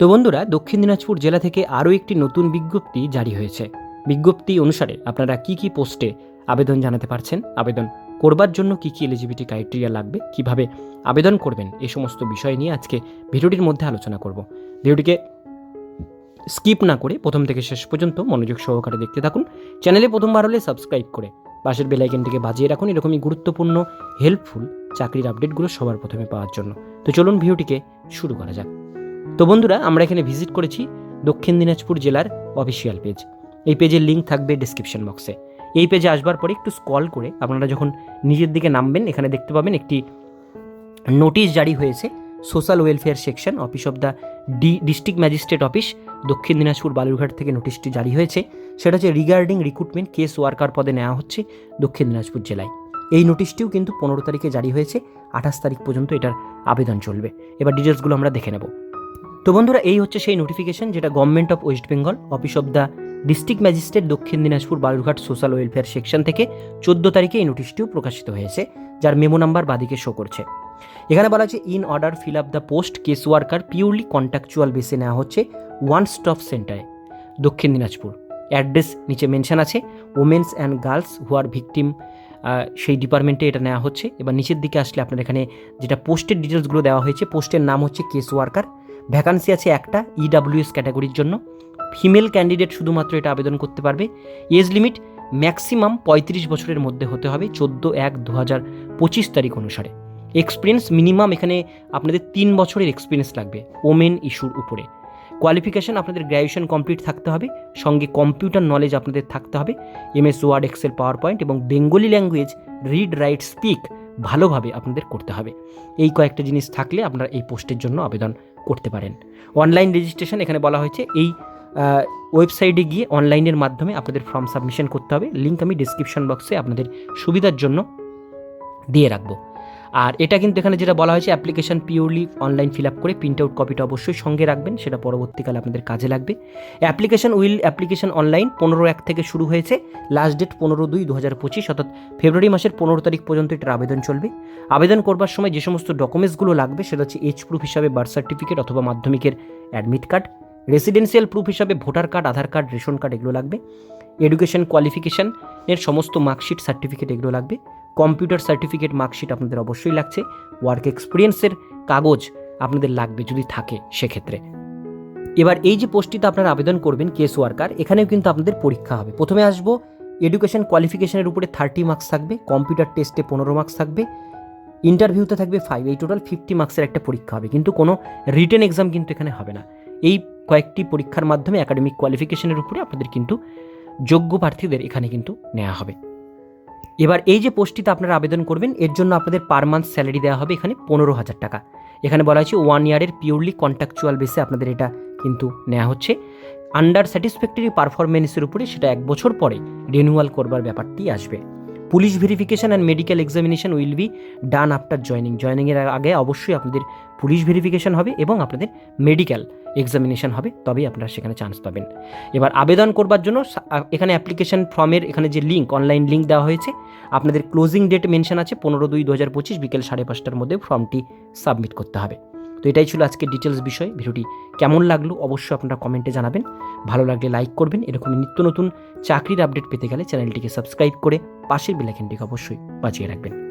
তো বন্ধুরা, দক্ষিণ দিনাজপুর জেলা থেকে আরও একটি নতুন বিজ্ঞপ্তি জারি হয়েছে। বিজ্ঞপ্তি অনুসারে আপনারা কি কি পোস্টে আবেদন জানাতে পারছেন? আবেদন করবার জন্য কি কি এলিজিবিলিটি ক্রাইটেরিয়া লাগবে? কীভাবে আবেদন করবেন? এই সমস্ত বিষয় নিয়ে আজকে ভিডিওটির মধ্যে আলোচনা করব। ভিডিওটিকে স্কিপ না করে প্রথম থেকে শেষ পর্যন্ত মনোযোগ সহকারে দেখতে থাকুন। চ্যানেলে প্রথমবার হলে সাবস্ক্রাইব করে পাশের বেলাইকেনটিকে বাজিয়ে রাখুন। এরকমই গুরুত্বপূর্ণ হেল্পফুল চাকরির আপডেটগুলো সবার প্রথমে পাওয়ার জন্য। তো চলুন ভিডিওটিকে শুরু করা যাক। তো বন্ধুরা, আমরা এখানে ভিজিট করেছি দক্ষিণ দিনাজপুর জেলার অফিসিয়াল পেজ এই পেজের লিঙ্ক থাকবে ডিসক্রিপশন বক্সে এই পেজে আসবার পরে একটু স্কল করে আপনারা যখন নিজের দিকে নামবেন, এখানে দেখতে পাবেন একটি নোটিশ জারি হয়েছে। Social welfare section office of the D district magistrate office Dakshin Dinajpur Balurghat থেকে নোটিশটি জারি হয়েছে। সেটা হচ্ছে রিগার্ডিং রিক্রুটমেন্ট কেস ওয়ার্কার পদে নেওয়া হচ্ছে দক্ষিণ দিনাজপুর জেলায়। এই নোটিশটিও কিন্তু পনেরো তারিখে জারি হয়েছে, আঠাশ তারিখ পর্যন্ত এটার আবেদন চলবে। এবার ডিটেলসগুলো আমরা দেখে নেব। তো বন্ধুরা, এই হচ্ছে সেই নোটিফিকেশন যেটা government of West Bengal office of the district magistrate Dakshin Dinajpur Balurghat social welfare section থেকে চোদ্দ তারিখে এই নোটিশটিও প্রকাশিত হয়েছে, যার মেমো নাম্বার বাদিকে শো করছে। এখানে বলা আছে in order fill up the post case worker purely contractual বেসে নেওয়া হচ্ছে ওয়ান স্টপ সেন্টারে দক্ষিণ দিনাজপুর। অ্যাড্রেস নিচে মেনশন আছে women's and girls who are victim সেই ডিপার্টমেন্টে এটা নেওয়া হচ্ছে। এবার নিচের দিকে আসলে আপনার এখানে যেটা পোস্টের ডিটেলসগুলো দেওয়া হয়েছে পোস্টের নাম হচ্ছে কেস ওয়ার্কার ভ্যাকান্সি আছে একটা E ইডাব্লিউএস ক্যাটাগরির জন্য। ফিমেল ক্যান্ডিডেট শুধুমাত্র এটা আবেদন করতে পারবে। এজ লিমিট ম্যাক্সিমাম পঁয়ত্রিশ বছরের মধ্যে হতে হবে, চোদ্দ এক দু হাজার পঁচিশ তারিখ অনুসারে। এক্সপিরিয়েন্স মিনিমাম এখানে আপনাদের তিন বছরের এক্সপিরিয়েন্স লাগবে ওমেন ইস্যুর উপরে। কোয়ালিফিকেশান আপনাদের গ্র্যাজুয়েশন কমপ্লিট থাকতে হবে, সঙ্গে কম্পিউটার নলেজ আপনাদের থাকতে হবে MS Word Excel power point এবং Bengali language read write speak ভালোভাবে আপনাদের করতে হবে। এই কয়েকটা জিনিস থাকলে আপনারা এই পোস্টের জন্য আবেদন করতে পারেন। অনলাইন রেজিস্ট্রেশন এখানে বলা হয়েছে, এই ওয়েবসাইটে গিয়ে অনলাইনের মাধ্যমে আপনাদের ফর্ম সাবমিশন করতে হবে। লিঙ্ক আমি ডিসক্রিপশন বক্সে আপনাদের সুবিধার জন্য দিয়ে রাখব। আর এটা কিন্তু এখানে যেটা বলা হয়েছে application purely online fill up করে প্রিন্ট আউট কপিটা অবশ্যই সঙ্গে রাখবেন, সেটা পরবর্তীকালে আপনাদের কাজে লাগবে। অ্যাপ্লিকেশন উইল অ্যাপ্লিকেশন অনলাইন পনেরো এক থেকে শুরু হয়েছে লাস্ট ডেট পনেরো দুই দু হাজার পঁচিশ, অর্থাৎ ফেব্রুয়ারি মাসের পনেরো তারিখ পর্যন্ত এটার আবেদন চলবে। আবেদন করবার সময় যে সমস্ত ডকুমেন্টসগুলো লাগবে, সেটা হচ্ছে এইচ প্রুফ হিসাবে বার্থ সার্টিফিকেট অথবা মাধ্যমিকের অ্যাডমিট কার্ড রেসিডেন্সিয়াল প্রুফ হিসাবে voter card Aadhaar card ration card এগুলো লাগবে। এডুকেশন কোয়ালিফিকেশন এর সমস্ত মার্কশিট সার্টিফিকেট এগুলো লাগবে। কম্পিউটার সার্টিফিকেট মার্কশিট আপনাদের অবশ্যই লাগছে। ওয়ার্ক এক্সপিরিয়েন্সের কাগজ আপনাদের লাগবে যদি থাকে সেক্ষেত্রে। এবার এই যে পোস্টটিতে আপনারা আবেদন করবেন কেস ওয়ার্কার, এখানেও কিন্তু আপনাদের পরীক্ষা হবে। প্রথমে আসব, এডুকেশন কোয়ালিফিকেশনের উপরে থার্টি মার্কস থাকবে, কম্পিউটার টেস্টে পনেরো মার্কস থাকবে, ইন্টারভিউতে থাকবে ফাইভ এই টোটাল ফিফটি মার্কসের একটা পরীক্ষা হবে। কিন্তু কোনো রিটেন এক্সাম কিন্তু এখানে হবে না। এই কয়েকটি পরীক্ষার মাধ্যমে একাডেমিক কোয়ালিফিকেশনের উপরে আপনাদের কিন্তু যোগ্য প্রার্থীদের এখানে কিন্তু নেওয়া হবে। এবার এই যে পোস্টটিতে আপনারা আবেদন করবেন, এর জন্য আপনাদের পার মান্থ স্যালারি দেওয়া হবে এখানে পনেরো হাজার টাকা। এখানে বলা হয়েছে ওয়ান ইয়ারের পিওরলি কন্ট্রাকচুয়াল বেসে আপনাদের এটা কিন্তু নেওয়া হচ্ছে। আন্ডার স্যাটিসফ্যাক্টরি পারফরমেন্সের উপরে সেটা এক বছর পরে রিনিউয়াল করবার ব্যাপারটি আসবে। Police verification and medical examination will be done after joining জয়নিংয়ের আগে অবশ্যই আপনাদের পুলিশ ভেরিফিকেশান হবে এবং আপনাদের মেডিকেল এক্সামিনেশন হবে, তবেই আপনারা সেখানে চান্স পাবেন। এবার আবেদন করবার জন্য এখানে অ্যাপ্লিকেশন ফর্মের এখানে যে লিঙ্ক অনলাইন লিঙ্ক দেওয়া হয়েছে, আপনাদের ক্লোজিং ডেট মেনশন আছে, পনেরো দুই দু হাজার পঁচিশ বিকেল সাড়ে পাঁচটার মধ্যে ফর্মটি সাবমিট করতে হবে। তো এটাই ছিল আজকে ডিটেলস বিষয়। ভিডিওটি কেমন লাগল অবশ্যই আপনারা কমেন্টে জানাবেন। ভালো লাগলে লাইক করবেন। এরকমই নিত্য নতুন চাকরির আপডেট পেতে গেলে চ্যানেলটিকে সাবস্ক্রাইব করে পাশের বেলাইকেনটিকে অবশ্যই বাঁচিয়ে রাখবেন।